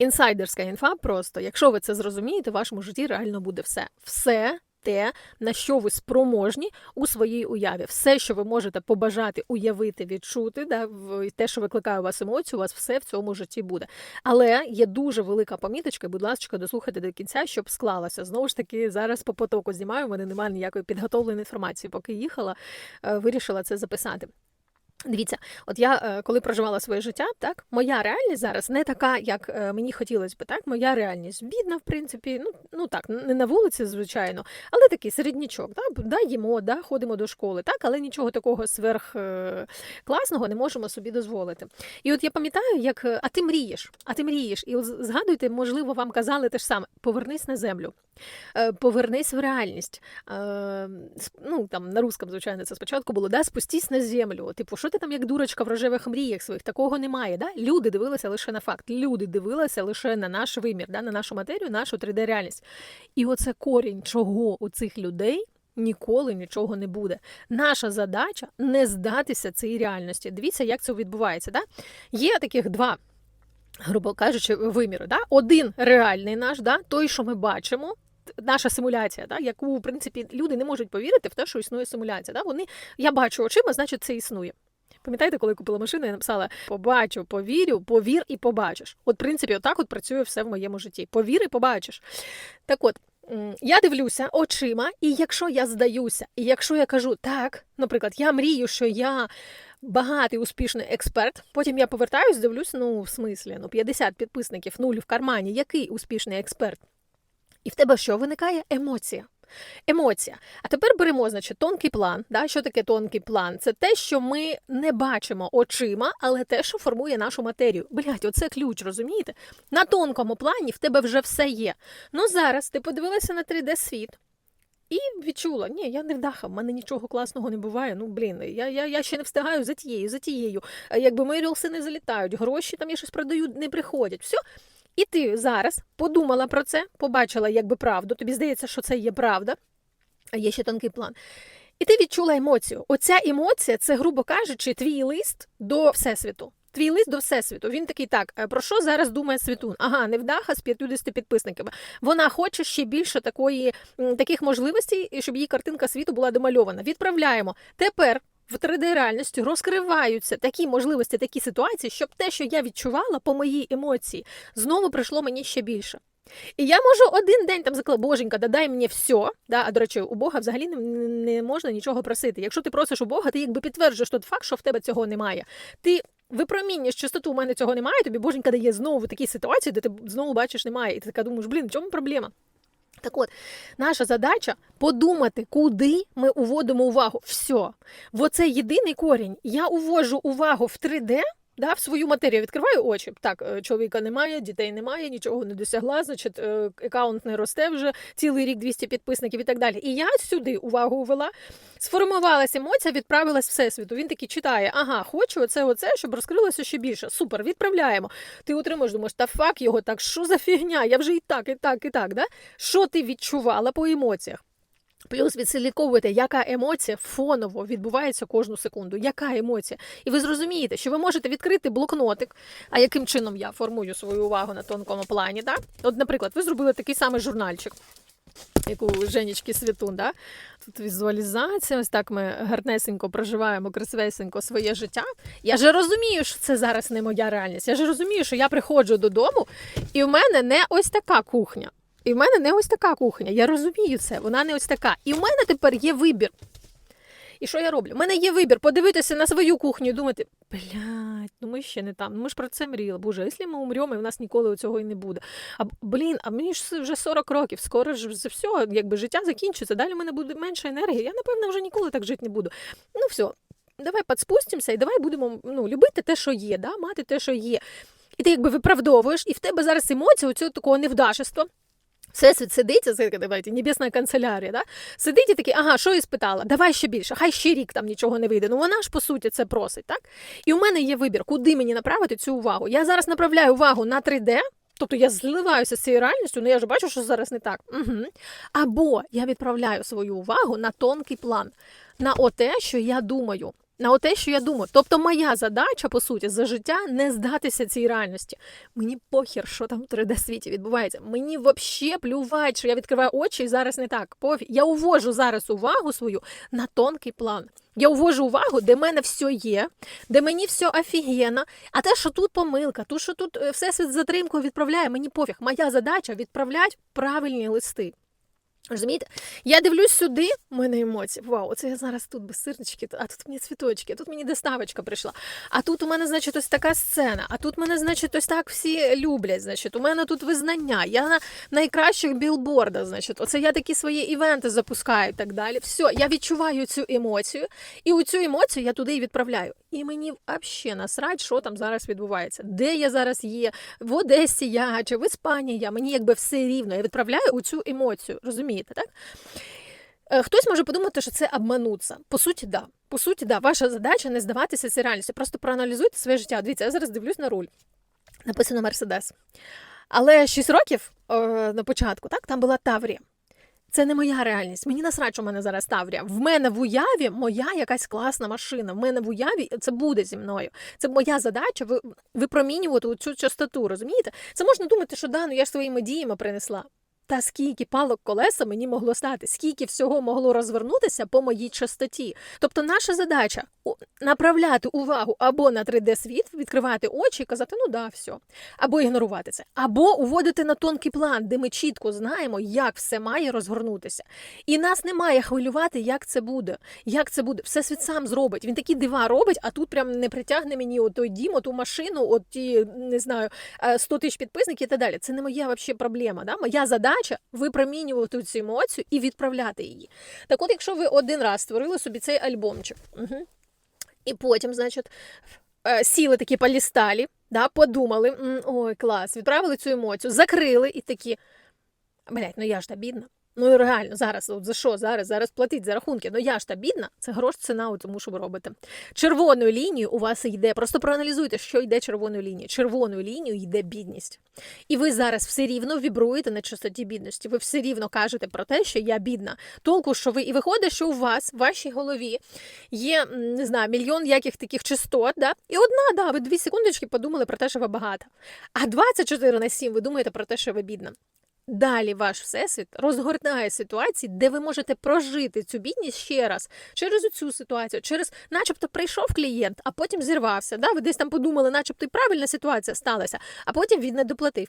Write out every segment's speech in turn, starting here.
Інсайдерська інфа просто, якщо ви це зрозумієте, в вашому житті реально буде все. Все те, на що ви спроможні у своїй уяві. Все, що ви можете побажати, уявити, відчути, да, те, що викликає у вас емоцію, у вас все в цьому житті буде. Але є дуже велика поміточка, будь ласка, дослухайте до кінця, щоб склалося. Знову ж таки, зараз по потоку знімаю, у мене немає ніякої підготовленої інформації. Поки їхала, е, вирішила це записати. Дивіться, от я е, коли проживала своє життя, так моя реальність зараз не така, як е, мені хотілося б. Так, моя реальність бідна, в принципі, ну ну так, не на вулиці, звичайно, але такий середнячок. Да, да, їмо, да, ходимо до школи, так, але нічого такого сверх е, не можемо собі дозволити. І от я пам'ятаю, як а ти мрієш, а ти мрієш, і згадуйте, можливо, вам казали те ж саме: повернись на землю. Повернись в реальність. Ну там на русском, звичайно, це спочатку було, да, спустись на землю. Типу, що ти там як дурочка в рожевих мріях своїх? Такого немає. Да? Люди дивилися лише на факт. Люди дивилися лише на наш вимір, да? на нашу матерію, нашу 3D-реальність. І оце корінь, чого у цих людей. Ніколи нічого не буде. Наша задача не здатися цій реальності. Дивіться, як це відбувається. Да? Є таких два, грубо кажучи, виміри. Да? Один реальний наш, да? той, що ми бачимо, наша симуляція, да, яку в принципі люди не можуть повірити в те, що існує симуляція. Да? Вони я бачу очима, значить це існує. Пам'ятаєте, коли купила машину, я написала побачу, повірю, повір і побачиш. От, в принципі, отак от працює все в моєму житті. Повір і побачиш. Так от, я дивлюся очима, і якщо я здаюся, і якщо я кажу так, наприклад, я мрію, що я багатий успішний експерт, потім я повертаюсь, дивлюсь, ну в смислі, ну 50 підписників, нуль в кармані, який успішний експерт? І в тебе що виникає? Емоція. Емоція. А тепер беремо, значить, тонкий план. Да? Що таке тонкий план? Це те, що ми не бачимо очима, але те, що формує нашу матерію. Блять, оце ключ, розумієте? На тонкому плані в тебе вже все є. Ну зараз ти подивилася на 3D-світ. І відчула, ні, я не вдаха, в мене нічого класного не буває. Ну блін, я, я, я ще не встигаю за тією, за тією. Якби мої рілси не залітають, гроші там я щось продаю, не приходять. Все. І ти зараз подумала про це, побачила якби правду. Тобі здається, що це є правда, а є ще тонкий план. І ти відчула емоцію. Оця емоція це, грубо кажучи, твій лист до Всесвіту. Твій лист до Всесвіту. Він такий так: е, про що зараз думає Світун? Ага, невдаха з 50 підписниками. Вона хоче ще більше такої, таких можливостей, щоб її картинка світу була домальована. Відправляємо. Тепер в 3D-реальності розкриваються такі можливості, такі ситуації, щоб те, що я відчувала по моїй емоції, знову прийшло мені ще більше. І я можу один день там заклала, боженька, да дай мені все. Да? А до речі, у Бога взагалі не, не можна нічого просити. Якщо ти просиш у Бога, ти якби підтверджуєш той факт, що в тебе цього немає. Ти випромінюєш чистоту, у мене цього немає, тобі боженька дає знову такі ситуації, де ти знову бачиш немає. І ти така думаєш, блін, в чому проблема? Так от, наша задача подумати, куди ми уводимо увагу. Все. Бо оце єдиний корінь. Я увожу увагу в 3D, да, в свою матерію. Відкриваю очі. Так, е, чоловіка немає, дітей немає, нічого не досягла, значить, е, аккаунт не росте вже цілий рік 200 підписників і так далі. І я сюди увагу увела, сформувалася емоція, відправилась всесвіту. Він такий читає: ага, хочу оце, оце, щоб розкрилося ще більше. Супер, відправляємо. Ти отримуєш, думаєш, та фак його так, що за фігня? Я вже і так, і так, і так. Да? Що ти відчувала по емоціях? Плюс відслідковуєте, яка емоція фоново відбувається кожну секунду. Яка емоція? І ви зрозумієте, що ви можете відкрити блокнотик. А яким чином я формую свою увагу на тонкому плані? Да? От, наприклад, ви зробили такий самий журнальчик. Як у Женечки Світун, да? тут візуалізація, ось так ми гарнесенько проживаємо, красивесенько своє життя. Я ж розумію, що це зараз не моя реальність. Я ж розумію, що я приходжу додому, і в мене не ось така кухня. І в мене не ось така кухня. Я розумію це, вона не ось така. І в мене тепер є вибір. І що я роблю? У мене є вибір подивитися на свою кухню і думати, блядь, ну ми ще не там. Ну ми ж про це мріяли. Боже, якщо ми умремо, і в нас ніколи цього і не буде. А блін, а мені ж вже 40 років, скоро ж за все, якби життя закінчиться. Далі в мене буде менше енергії. Я, напевно, вже ніколи так жити не буду. Ну все, давай підспустимося і давай будемо ну, любити те, що є, да? мати те, що є. І ти якби виправдовуєш, і в тебе зараз емоція цього такого невдашества. Всесвіт сидить, це небесна канцелярія, да? сидить і такий, ага, що і спитала? Давай ще більше, хай ще рік там нічого не вийде. Ну вона ж по суті це просить, так? І у мене є вибір, куди мені направити цю увагу. Я зараз направляю увагу на 3D, тобто я зливаюся з цією реальністю, ну я ж бачу, що зараз не так. Угу. Або я відправляю свою увагу на тонкий план, на оте, що я думаю. На те, що я думаю. Тобто, моя задача, по суті, за життя не здатися цій реальності. Мені похер, що там в 3D світі відбувається. Мені взагалі плювать, що я відкриваю очі і зараз не так. Пофіг. Я увожу зараз увагу свою на тонкий план. Я увожу увагу, де мене все є, де мені все офігенно. А те, що тут помилка, то, що тут е, всесвіт з затримкою відправляє, мені пофіг. Моя задача відправляти правильні листи. Розумієте? Я дивлюсь сюди, в мене емоції. Вау, оце я зараз тут без сирнички, а тут мені цвіточки, а тут мені доставочка прийшла. А тут у мене, значить, ось така сцена, а тут мене, значить, ось так всі люблять. Значить, у мене тут визнання. Я на найкращих білбордах, значить, оце я такі свої івенти запускаю і так далі. Все, я відчуваю цю емоцію, і у цю емоцію я туди і відправляю. І мені взагалі насрать, що там зараз відбувається, де я зараз є, в Одесі я чи в Іспанії я. Мені якби все рівно. Я відправляю у цю емоцію. Розумієте, так? Е, Хтось може подумати, що це обмануться. По суті, да. По суті, да. Ваша задача не здаватися цій реальності. Просто проаналізуйте своє життя. Дивіться, я зараз дивлюсь на руль. Написано Мерседес. Але 6 років е, на початку, так, там була Таврія. Це не моя реальність. Мені насрать, що мене зараз Таврія. В мене в уяві моя якась класна машина. В мене в уяві це буде зі мною. Це моя задача ви- випромінювати цю частоту. Розумієте? Це можна думати, що да, ну я ж своїми діями принесла. Та скільки палок колеса мені могло стати, скільки всього могло розвернутися по моїй частоті. Тобто, наша задача направляти увагу або на 3D-світ, відкривати очі і казати, ну да, все, або ігнорувати це, або уводити на тонкий план, де ми чітко знаємо, як все має розгорнутися. І нас не має хвилювати, як це буде. Як це буде. Все світ сам зробить. Він такі дива робить, а тут прям не притягне мені от той дім, оту машину, от ті, не знаю, е, 100 тисяч підписників і так далі. Це не моя вообще проблема. Да? Моя задача випромінювати цю емоцію і відправляти її. Так от, якщо ви один раз створили собі цей альбомчик, угу. І потім, значить, е, сіли такі полісталі, да, подумали, ой, клас, відправили цю емоцію, закрили і такі. Блять, ну я ж та бідна. Ну реально, зараз, от за що зараз? Зараз платить за рахунки. Ну я ж та бідна, це грош ціна у тому, що ви робите. Червоною лінією у вас йде. Просто проаналізуйте, що йде червоною лінією. Червоною лінією йде бідність. І ви зараз все рівно вібруєте на частоті бідності. Ви все рівно кажете про те, що я бідна. Толку, що ви і виходить, що у вас в вашій голові є не знаю, мільйон яких таких частот, да? і одна, да, ви дві секундочки подумали про те, що ви багата. А 24 на 7 ви думаєте про те, що ви бідна. Далі ваш всесвіт розгортає ситуації, де ви можете прожити цю бідність ще раз через цю ситуацію, через, начебто, прийшов клієнт, а потім зірвався. Да? Ви десь там подумали, начебто і правильна ситуація сталася, а потім він не доплатив.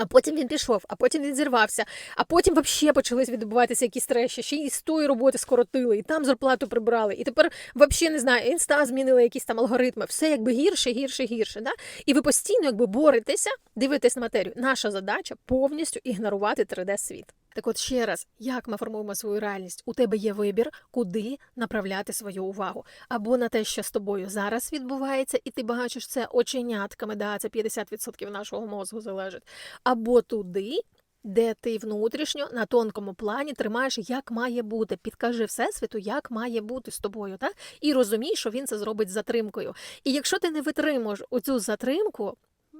А потім він пішов, а потім він зірвався, а потім взагалі почались відбуватися якісь трещі, ще і з тої роботи скоротили, і там зарплату прибрали, і тепер взагалі не знаю, інста змінили якісь там алгоритми. Все якби гірше, гірше, гірше. Да? І ви постійно якби боретеся, дивитесь на матерію. Наша задача повністю ігнорувати 3D-світ. Так от ще раз, як ми формуємо свою реальність? У тебе є вибір, куди направляти свою увагу. Або на те, що з тобою зараз відбувається, і ти бачиш це оченятками, да, це 50% нашого мозку залежить. Або туди, де ти внутрішньо на тонкому плані тримаєш, як має бути. Підкажи всесвіту, як має бути з тобою, так? І розумій, що він це зробить з затримкою. І якщо ти не витримуєш оцю затримку,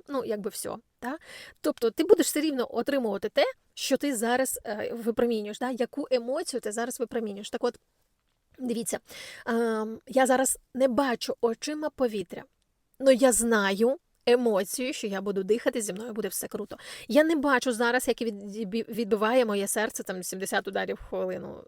ну якби все, так? тобто ти будеш все рівно отримувати те, що ти зараз е, випромінюєш, да? яку емоцію ти зараз випромінюєш. Так от, дивіться, е, я зараз не бачу очима повітря, але я знаю. Емоцію, що я буду дихати, зі мною буде все круто. Я не бачу зараз, як відбиває моє серце там 70 ударів в хвилину.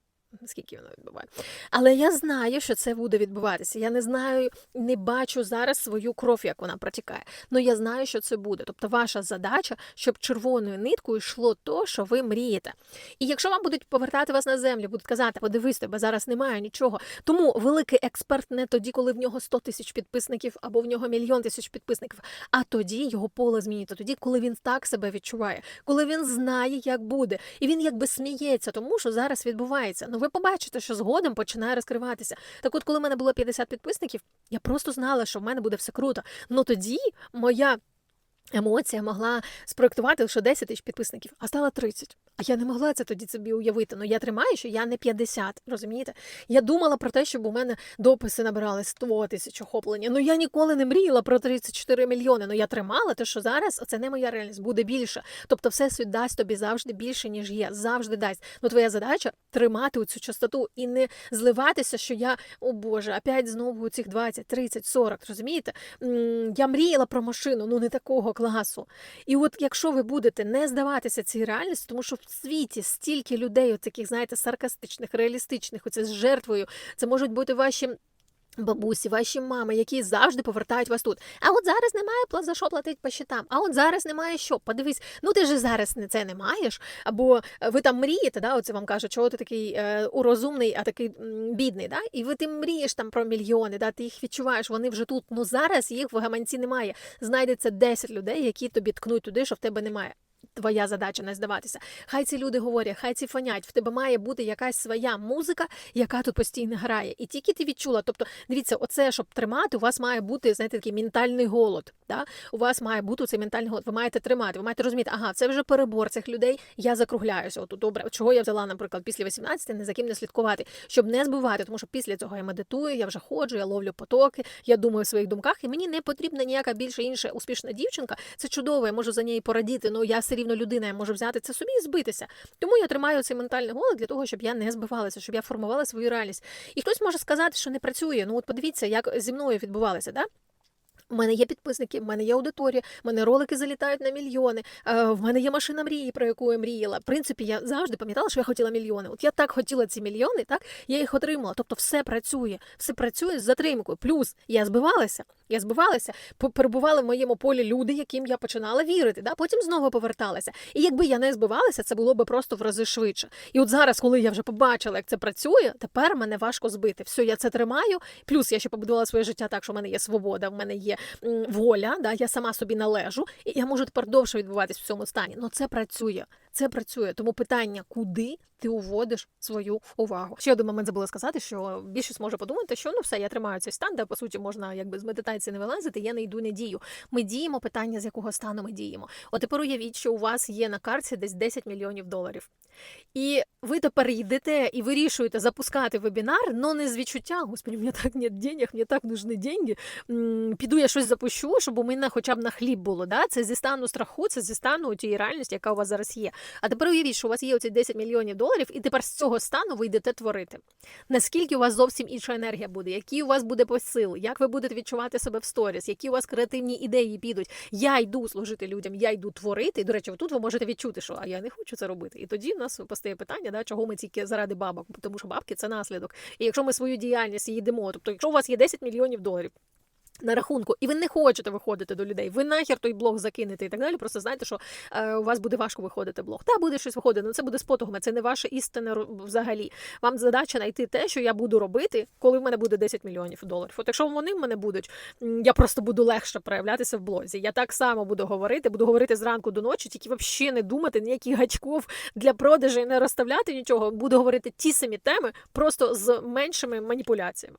Скільки воно відбуває. Але я знаю, що це буде відбуватися. Я не знаю, не бачу зараз свою кров, як вона протікає. але я знаю, що це буде. Тобто, ваша задача, щоб червоною ниткою йшло то, що ви мрієте. І якщо вам будуть повертати вас на землю, будуть казати, подивись, тебе зараз немає нічого. Тому великий експерт не тоді, коли в нього 100 тисяч підписників або в нього мільйон тисяч підписників, а тоді його поле змінюється. Тоді, коли він так себе відчуває, коли він знає, як буде, і він якби сміється, тому що зараз відбувається. Ну ви побачите, що згодом починає розкриватися. Так, от, коли в мене було 50 підписників, я просто знала, що в мене буде все круто. Ну тоді моя. Емоція могла спроектувати лише 10 тисяч підписників, а стала 30. А я не могла це тоді собі уявити. Ну я тримаю, що я не 50, розумієте? Я думала про те, щоб у мене дописи набирали 100 тисяч охоплення. Ну я ніколи не мріяла про 34 мільйони. Ну я тримала те, що зараз це не моя реальність, буде більше. Тобто, всесвіт дасть тобі завжди більше, ніж є. Завжди дасть. Ну твоя задача тримати цю частоту і не зливатися, що я, о Боже, опять знову цих 20, 30, 40, розумієте? Я мріяла про машину, ну не такого класу. І от якщо ви будете не здаватися цій реальності, тому що в світі стільки людей, от таких, знаєте, саркастичних, реалістичних, оце з жертвою, це можуть бути ваші. Бабусі, ваші мами, які завжди повертають вас тут. А от зараз немає за що платити по щитам. А от зараз немає що. Подивись, ну ти ж зараз це не маєш. Або е, ви там мрієте, да, оце вам кажуть, чого ти такий е, урозумний, а такий м, бідний. Да? І ви ти мрієш там про мільйони, да? ти їх відчуваєш, вони вже тут. Ну зараз їх в гаманці немає. Знайдеться 10 людей, які тобі ткнуть туди, що в тебе немає. Твоя задача не здаватися. Хай ці люди говорять, хай ці фонять. В тебе має бути якась своя музика, яка тут постійно грає. І тільки ти відчула. Тобто, дивіться, оце, щоб тримати, у вас має бути, знаєте, такий ментальний голод. Да? У вас має бути цей ментальний голод. Ви маєте тримати, ви маєте розуміти, ага, це вже перебор цих людей. Я закругляюся. От добре, чого я взяла, наприклад, після 18, не за ким не слідкувати, щоб не збивати, тому що після цього я медитую, я вже ходжу, я ловлю потоки, я думаю в своїх думках, і мені не потрібна ніяка більше інша успішна дівчинка. Це чудово, я можу за неї порадіти. Ну я все рівно людина, я можу взяти це собі і збитися. Тому я тримаю цей ментальний голод для того, щоб я не збивалася, щоб я формувала свою реальність. І хтось може сказати, що не працює. Ну от подивіться, як зі мною відбувалося, да? У мене є підписники, в мене є аудиторія, в мене ролики залітають на мільйони. е, В мене є машина мрії, про яку я мріяла. В принципі, я завжди пам'ятала, що я хотіла мільйони. От я так хотіла ці мільйони, так я їх отримала. Тобто, все працює, все працює з затримкою. Плюс я збивалася. Я збивалася, перебували в моєму полі люди, яким я починала вірити. Да? Потім знову поверталася. І якби я не збивалася, це було б просто в рази швидше. І от зараз, коли я вже побачила, як це працює, тепер мене важко збити. Все, я це тримаю. Плюс я ще побудувала своє життя так, що в мене є свобода, в мене є воля, да, я сама собі належу, і я можу тепер довше відбуватись в цьому стані. Ну це працює. Це працює. Тому питання, куди ти уводиш свою увагу? Ще один момент забула сказати, що більшість може подумати, що ну все, я тримаю цей стан, де по суті можна якби з медитації не вилазити, я не йду, не дію. Ми діємо питання, з якого стану ми діємо. От тепер уявіть, що у вас є на карті десь 10 мільйонів доларів. І ви тепер йдете і вирішуєте запускати вебінар, але не з відчуття, господи, у мене так нет денег, мені так нужні деньги. Піду я щось запущу, щоб у мене хоча б на хліб було. Да? Це зі стану страху, це зі стану тієї реальності, яка у вас зараз є. А тепер уявіть, що у вас є оці 10 мільйонів доларів, і тепер з цього стану ви йдете творити. Наскільки у вас зовсім інша енергія буде, які у вас буде посил, як ви будете відчувати себе в сторіс, які у вас креативні ідеї підуть. Я йду служити людям, я йду творити. І, до речі, тут ви можете відчути, що а я не хочу це робити. І тоді в нас постає питання, да, чого ми тільки заради бабок, тому що бабки це наслідок. І якщо ми свою діяльність їдемо, тобто, якщо у вас є 10 мільйонів доларів. На рахунку, і ви не хочете виходити до людей, ви нахер той блог закинете і так далі. Просто знаєте, що е, у вас буде важко виходити блог. Та буде щось виходити, але це буде з потугами, це не ваше істинне ро- взагалі. Вам задача знайти те, що я буду робити, коли в мене буде 10 мільйонів доларів. От якщо вони в мене будуть, я просто буду легше проявлятися в блозі. Я так само буду говорити, буду говорити зранку до ночі, тільки взагалі не думати ніяких гачков для продажу і не розставляти нічого. Буду говорити ті самі теми, просто з меншими маніпуляціями.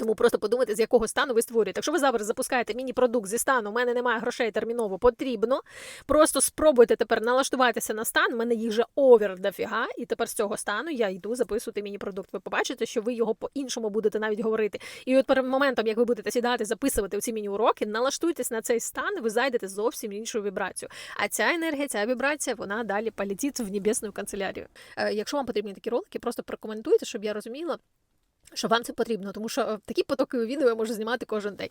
Тому просто подумайте, з якого стану ви створюєте. Якщо ви зараз запускаєте міні-продукт зі стану, у мене немає грошей терміново, потрібно. Просто спробуйте тепер налаштуватися на стан. У мене їх вже овер дофіга, і тепер з цього стану я йду записувати міні-продукт. Ви побачите, що ви його по-іншому будете навіть говорити. І от перед моментом, як ви будете сідати, записувати ці міні-уроки, налаштуйтесь на цей стан, ви зайдете зовсім іншу вібрацію. А ця енергія, ця вібрація, вона далі полетить в небесну канцелярію. Е, Якщо вам потрібні такі ролики, просто прокоментуйте, щоб я розуміла. Що вам це потрібно, тому що е, такі потоки відео я можу знімати кожен день.